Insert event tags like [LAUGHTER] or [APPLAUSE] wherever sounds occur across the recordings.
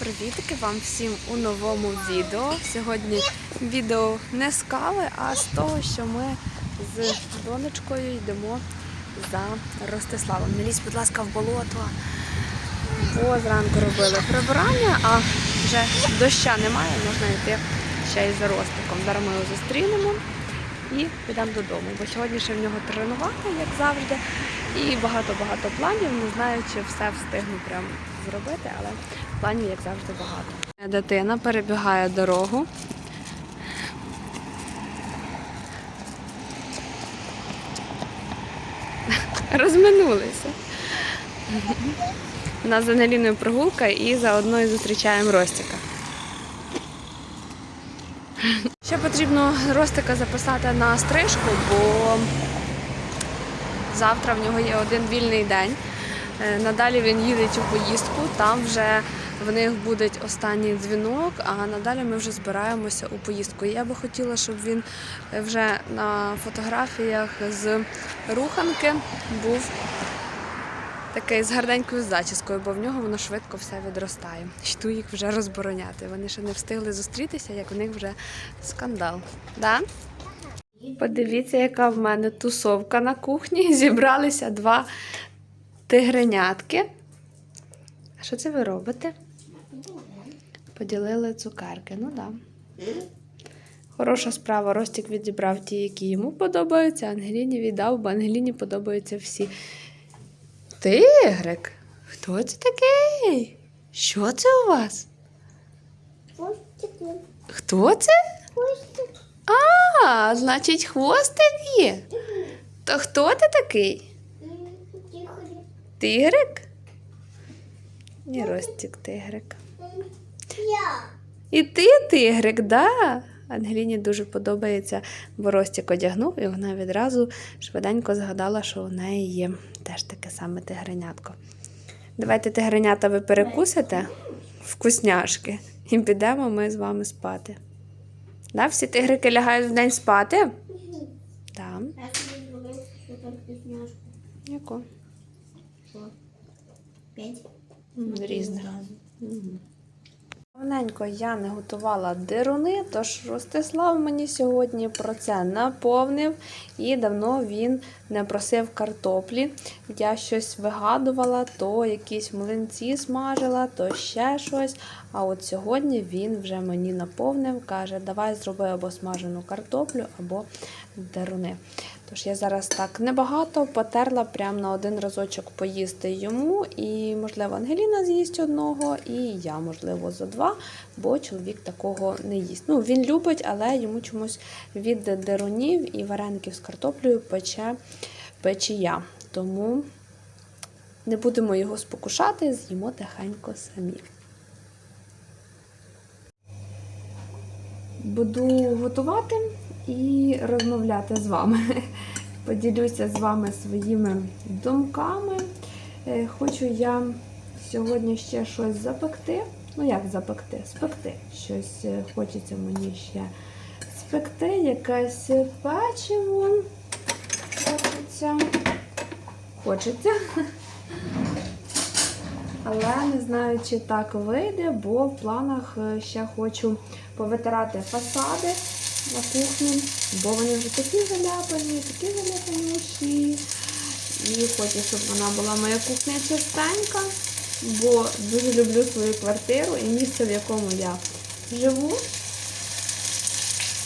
Привітки вам всім у новому відео. Сьогодні відео не з кави, а з того, що ми з донечкою йдемо за Ростиславом. Не лізь, будь ласка, в болото. Бо зранку робили прибирання, а вже доща немає, можна йти ще й за Ростиком. Зараз ми його зустрінемо і підемо додому. Бо сьогодні ще в нього тренувати, як завжди, і багато-багато планів. Не знаю, чи все встигну прям зробити, але планів, як завжди, багато. Дитина перебігає дорогу. Розминулися. У нас з Ангеліною прогулка і заодно і зустрічаємо Ростіка. Ще потрібно Ростика записати на стрижку, бо завтра в нього є один вільний день. Е, Надалі він їде у поїздку, там вже в них буде останній дзвінок, а надалі ми вже збираємося у поїздку. Я би хотіла, щоб він е, вже на фотографіях з руханки був такий з гарненькою зачіскою, бо в нього воно швидко все відростає. Йду їх вже розбороняти. Вони ще не встигли зустрітися, як у них вже скандал. Да? Подивіться, яка в мене тусовка на кухні. [LAUGHS] Зібралися два тигренятки. А що це ви робите? Поділили цукерки. Ну так. Да. Хороша справа. Ростік відібрав ті, які йому подобаються, Ангеліні віддав, бо Ангеліні подобаються всі. Тигрик? Хто це такий? Що це у вас? Хто це? А, значить, хвостик є. То хто ти такий? Тигрик? І Ростік тигрик. І ти тигрик, да? Ангеліні дуже подобається, бо Ростік одягнув, і вона відразу швиденько згадала, що у неї є теж таке саме тигренятко. Давайте тигренята ви перекусите вкусняшки, і підемо ми з вами спати. Да, всі тигрики лягають в день спати? Так. Яку? П'ять. Різних. Давненько я не готувала дируни, тож Ростислав мені сьогодні про це наповнив, і давно він не просив картоплі. Я щось вигадувала, то якісь млинці смажила, то ще щось. А от сьогодні він вже мені наповнив, каже, давай зроби або смажену картоплю, або дируни. Тож я зараз так небагато потерла прямо на один разочок поїсти йому, і, можливо, Ангеліна з'їсть одного, і я, можливо, за два, бо чоловік такого не їсть. Ну, він любить, але йому чомусь від дерунів і вареників з картоплею пече печія. Тому не будемо його спокушати, з'їмо тихенько самі. Буду готувати і розмовляти з вами. [LAUGHS] Поділюся з вами своїми думками. Е, Хочу я сьогодні ще щось запекти. Ну, як запекти? Спекти. Щось е, хочеться мені ще спекти, якесь печиво. Хочеться. Хочеться. [LAUGHS] Але не знаю, чи так вийде, бо в планах е, ще хочу повитирати фасади на кухні, бо вони вже такі заляпані, такі заляпані заляпаніші. І хочу, щоб вона була моя кухня чистенька, бо дуже люблю свою квартиру і місце, в якому я живу.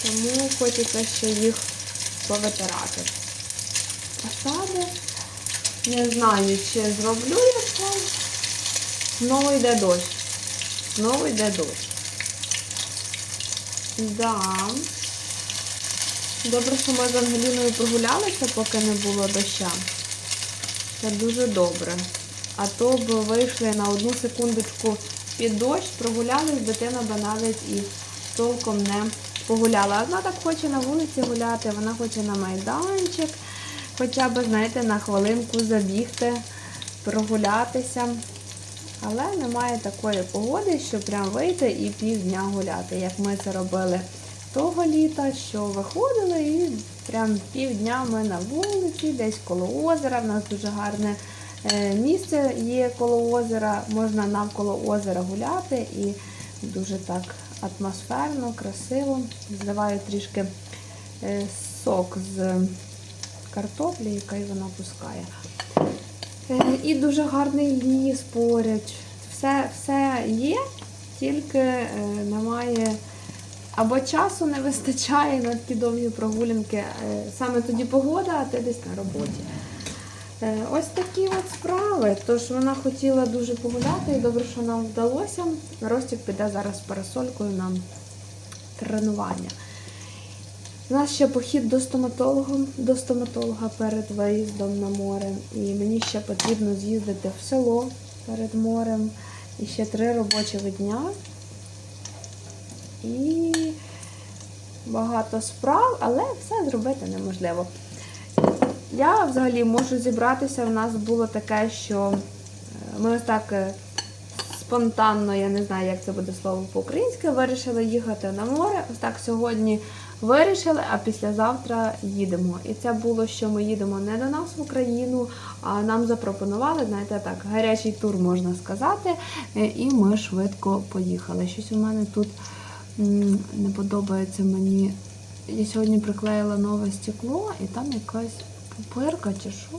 Тому хочеться ще їх повитирати. Фасади. Не знаю, чи зроблю я це. Знову йде дощ. Знову йде дощ. Да. Добре, що ми з Ангеліною прогулялися, поки не було доща. Це дуже добре. А то б вийшли на одну секундочку під дощ, прогулялись, дитина би навіть і толком не погуляла. Вона так хоче на вулиці гуляти, вона хоче на майданчик, хоча б, знаєте, на хвилинку забігти, прогулятися. Але немає такої погоди, що прям вийти і півдня гуляти, як ми це робили того літа, що виходили і прям півдня ми на вулиці, десь коло озера. В нас дуже гарне Е, Місце є коло озера, можна навколо озера гуляти і дуже так атмосферно, красиво. Зливаю трішки е, сок з картоплі, який вона пускає. Е, І дуже гарний ліс поряд. Все, все є, тільки немає або часу не вистачає на такі довгі прогулянки. Е, Саме тоді погода, а ти десь на роботі. Е, Ось такі от справи. Тож вона хотіла дуже погуляти, і добре, що нам вдалося. Ростик піде зараз парасолькою на тренування. У нас ще похід до стоматолога, до стоматолога перед виїздом на море. І мені ще потрібно з'їздити в село перед морем. І ще три робочих дня. І багато справ, але все зробити неможливо. Я взагалі можу зібратися. У нас було таке, що е, ми ось так е, спонтанно, я не знаю, як це буде слово по-українськи, вирішили їхати на море. Ось так сьогодні вирішили, а післязавтра їдемо. І це було, що ми їдемо не до нас в Україну, а нам запропонували, знаєте, так, гарячий тур можна сказати. Е, І ми швидко поїхали. Щось у мене тут не подобається мені. Я сьогодні приклеїла нове стекло, і там якась пупирка чи що.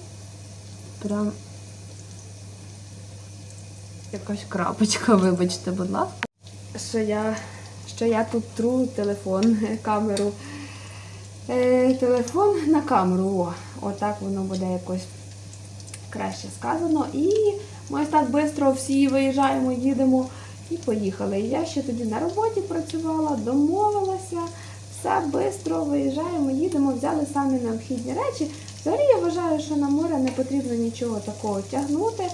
Прям якась крапочка, [LAUGHS] вибачте, будь ласка. Що я, що я тут тру телефон, камеру. Е, телефон на камеру. О, отак воно буде якось краще сказано. І ми так швидко всі виїжджаємо, їдемо і поїхали. Я ще тоді на роботі працювала, домовилася, все швидко виїжджаємо, їдемо, взяли самі необхідні речі. Взагалі я вважаю, що на море не потрібно нічого такого тягнути, е,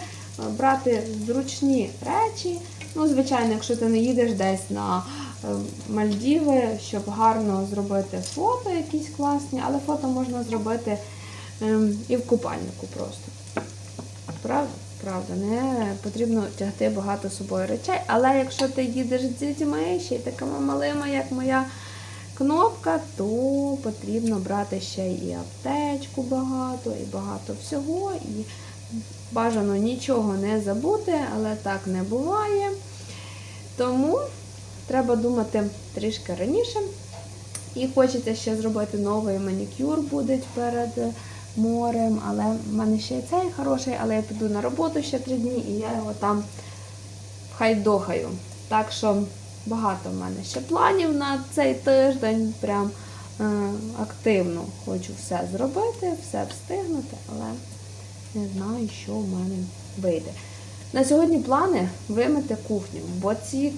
брати зручні речі. Ну, звичайно, якщо ти не їдеш десь на е, Мальдіви, щоб гарно зробити фото якісь класні, але фото можна зробити ем, і в купальнику просто. Правда? Правда, не потрібно тягти багато з собою речей. Але якщо ти їдеш з дітьми, ще й такими малими, як моя кнопка, то потрібно брати ще і аптечку багато, і багато всього. І бажано нічого не забути, але так не буває. Тому треба думати трішки раніше. І хочеться ще зробити новий манікюр буде перед морем, але в мене ще цей хороший, але я піду на роботу ще три дні і я його там хай дохаю. Так що багато в мене ще планів на цей тиждень. Прям е, активно хочу все зробити, все встигнути, але не знаю, що в мене вийде. На сьогодні плани вимити кухню, бо ці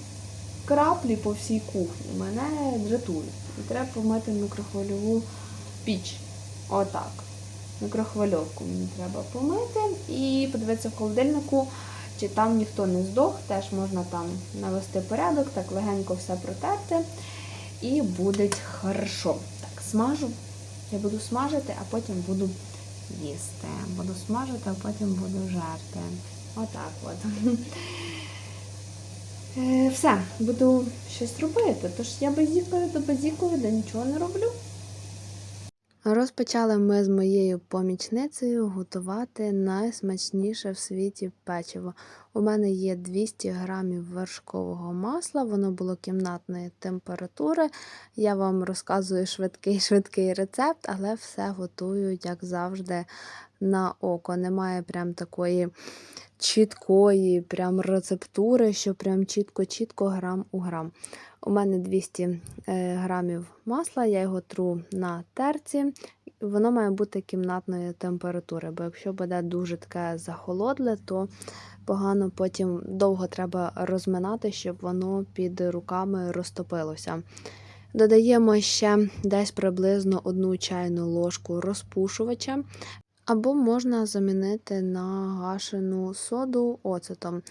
краплі по всій кухні мене дратують. І треба помити мікрохвильову піч. Отак. Мікрохвильовку мені треба помити і подивитися в холодильнику, чи там ніхто не здох. Теж можна там навести порядок, так легенько все протерти. І буде хорошо. Так, смажу. Я буду смажити, а потім буду їсти. Буду смажити, а потім буду жарти. Отак от. Е, Все, буду щось робити. Тож я базікою до базікою, да нічого не роблю. Розпочали ми з моєю помічницею готувати найсмачніше в світі печиво. У мене є 200 грамів вершкового масла, воно було кімнатної температури. Я вам розказую швидкий швидкий рецепт, але все готую, як завжди, на око. Немає прям такої чіткої прям рецептури, що прям чітко-чітко грам у грам. У мене 200 е, грамів масла, я його тру на терці. Воно має бути кімнатної температури, бо якщо буде дуже таке захолодле, то погано потім довго треба розминати, щоб воно під руками розтопилося. Додаємо ще десь приблизно одну чайну ложку розпушувача, або можна замінити на гашену соду оцетом.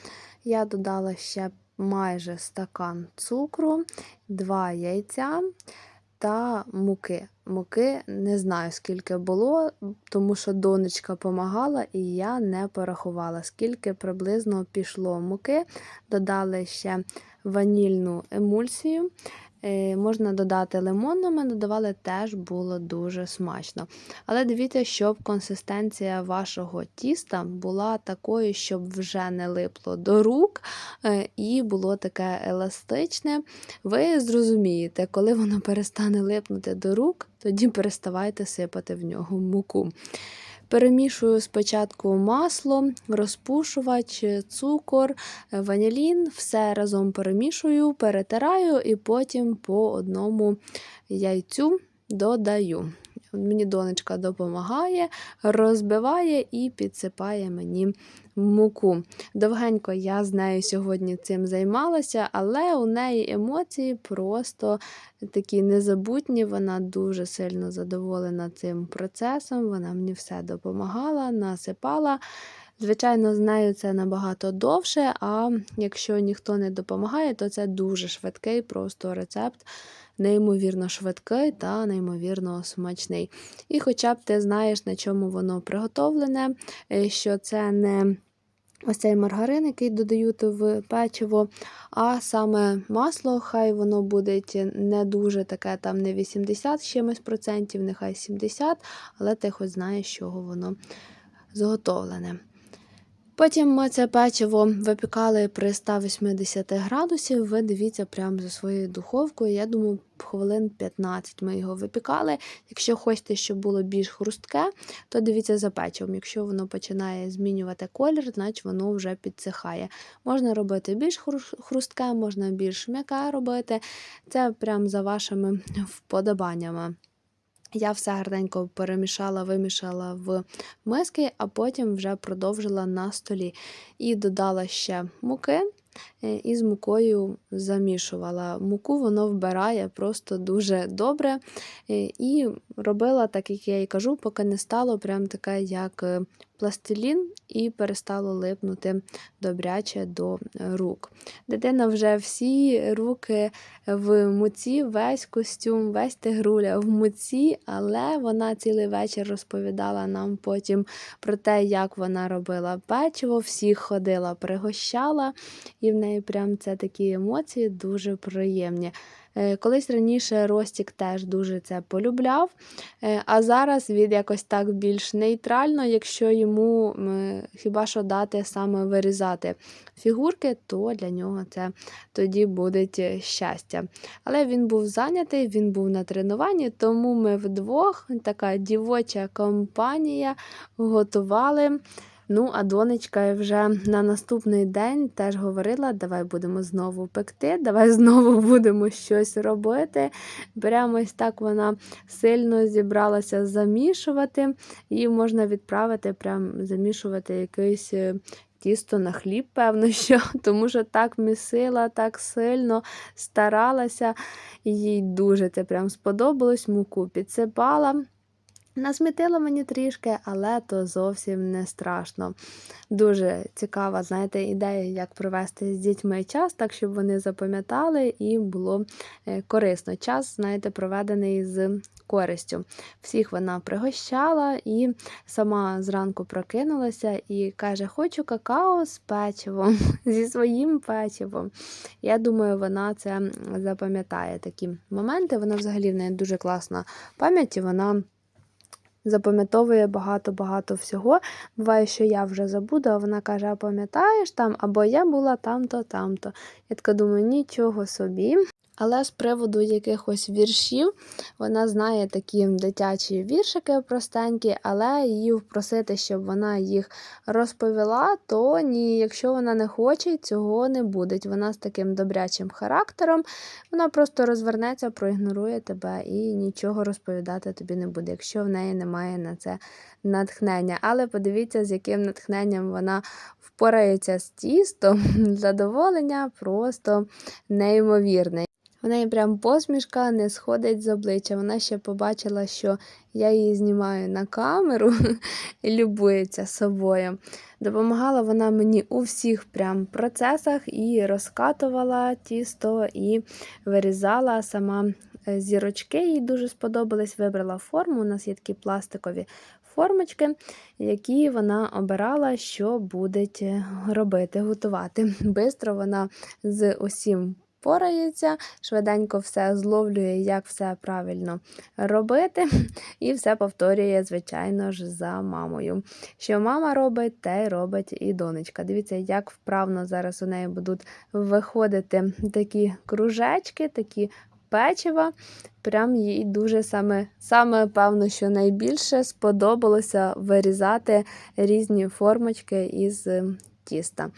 Я додала ще майже стакан цукру, 2 яйця та муки. Муки не знаю, скільки було, тому що донечка помагала, і я не порахувала, скільки приблизно пішло муки. Додали ще ванільну емульсію. Е, Можна додати лимонну, ми додавали теж було дуже смачно. Але дивіться, щоб консистенція вашого тіста була такою, щоб вже не липло до рук е, і було таке еластичне. Ви зрозумієте, коли воно перестане липнути до рук, тоді переставайте сипати в нього муку. Перемішую спочатку масло, розпушувач, цукор, ванілін, все разом перемішую, перетираю і потім по одному яйцю додаю. Мені донечка допомагає, розбиває і підсипає мені муку. Довгенько я з нею сьогодні цим займалася, але у неї емоції просто такі незабутні. Вона дуже сильно задоволена цим процесом. Вона мені все допомагала, насипала. Звичайно, з нею це набагато довше, а якщо ніхто не допомагає, то це дуже швидкий просто рецепт, неймовірно швидкий та неймовірно смачний. І хоча б ти знаєш, на чому воно приготовлене, е, що це не ось цей маргарин, який додають в печиво, а саме масло, хай воно буде не дуже таке, там не 80 з чимось процентів, нехай 70, але ти хоч знаєш, з чого воно зготовлене. Потім ми це печиво випікали при 180 градусів. Ви дивіться прямо за своєю духовкою. Я думаю, хвилин 15 ми його випікали. Якщо хочете, щоб було більш хрустке, то дивіться за печивом. Якщо воно починає змінювати колір, значить воно вже підсихає. Можна робити більш хрустке, можна більш м'яке робити. Це прямо за вашими вподобаннями. Я все гарненько перемішала, вимішала в миски, а потім вже продовжила на столі. І додала ще муки, е, і з мукою замішувала. Муку воно вбирає просто дуже добре. Е, І робила, так як я і кажу, поки не стало прям таке, як е, пластилін, і перестало липнути добряче до рук. Дитина вже всі руки в муці, весь костюм, весь тигруля в муці, але вона цілий вечір розповідала нам потім про те, як вона робила печиво, всіх ходила, пригощала, і в неї прям це такі емоції дуже приємні. Е, Колись раніше Ростік теж дуже це полюбляв, е, а зараз він якось так більш нейтрально, якщо йому хіба що дати саме вирізати фігурки, то для нього це тоді буде щастя. Але він був зайнятий, він був на тренуванні, тому ми вдвох, така дівоча компанія, готували. Ну, а донечка вже на наступний день теж говорила: давай будемо знову пекти, давай [LAUGHS] знову будемо щось робити. Прямо так вона сильно зібралася замішувати, і можна відправити, прям замішувати якийсь. е, Тісто на хліб, певно, [LAUGHS] що, тому що так місила, так сильно старалася, їй дуже це прям сподобалось. Муку підсипала. Насмітила мені трішки, але то зовсім не страшно. Дуже цікава, знаєте, ідея, як провести з дітьми час, так щоб вони запам'ятали і було е, корисно. Час, знаєте, проведений з користю. Всіх вона пригощала і сама зранку прокинулася і каже: Хочу какао з печивом, [LAUGHS] зі своїм печивом. Я думаю, вона це запам'ятає такі моменти. Вона взагалі в неї дуже класна пам'ять, і вона запам'ятовує багато-багато всього. Буває, що я вже забуду, а вона каже: а пам'ятаєш там, або я була там-то, там-то. Я така думаю, нічого собі. Але з приводу якихось віршів вона знає такі дитячі віршики простенькі, але її впросити, щоб вона їх розповіла, то ні, якщо вона не хоче, цього не буде. Вона з таким добрячим характером, вона просто розвернеться, проігнорує тебе і нічого розповідати тобі не буде, якщо в неї немає на це натхнення. Але подивіться, з яким натхненням вона впорається з тістом. [LAUGHS] Задоволення просто неймовірне. В неї прям посмішка не сходить з обличчя. Вона ще побачила, що я її знімаю на камеру [LAUGHS] і любується собою. Допомагала вона мені у всіх прям процесах і розкатувала тісто, і вирізала сама е, зірочки. Їй дуже сподобались. Вибрала форму. У нас є такі пластикові формочки, які вона обирала, що буде робити, готувати. Бистро вона з усім порається, швиденько все зловлює, як все правильно робити, і все повторює, звичайно ж, за мамою. Що мама робить, те й робить і донечка. Дивіться, як вправно зараз у неї будуть виходити такі кружечки, такі печива. Прям їй дуже саме, саме певно, що найбільше сподобалося вирізати різні формочки із тіста.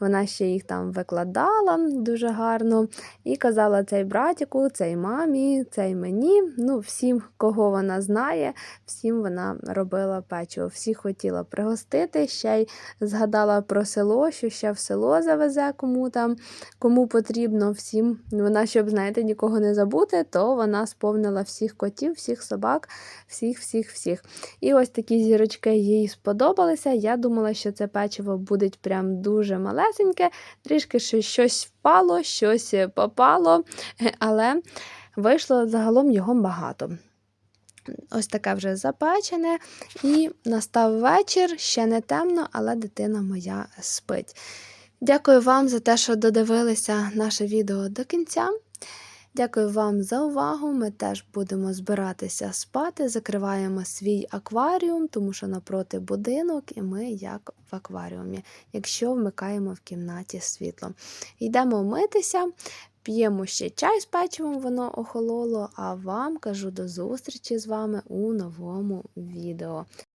Вона ще їх там викладала дуже гарно і казала цей братіку, цей мамі, цей мені. Ну, всім, кого вона знає, всім вона робила печиво. Всіх хотіла пригостити, ще й згадала про село, що ще в село завезе кому там, кому потрібно всім. Вона, щоб, знаєте, нікого не забути, то вона сповнила всіх котів, всіх собак, всіх, всіх, всіх. І ось такі зірочки їй сподобалися. Я думала, що це печиво буде прям дуже малесеньке, трішки щось впало, щось попало, але вийшло загалом його багато. Ось таке вже запечене. І настав вечір, ще не темно, але дитина моя спить. Дякую вам за те, що додивилися наше відео до кінця. Дякую вам за увагу. Ми теж будемо збиратися спати. Закриваємо свій акваріум, тому що напроти будинок, і ми як в акваріумі, якщо вмикаємо в кімнаті світло. Йдемо митися, п'ємо ще чай з печивом, воно охололо. А вам кажу до зустрічі з вами у новому відео.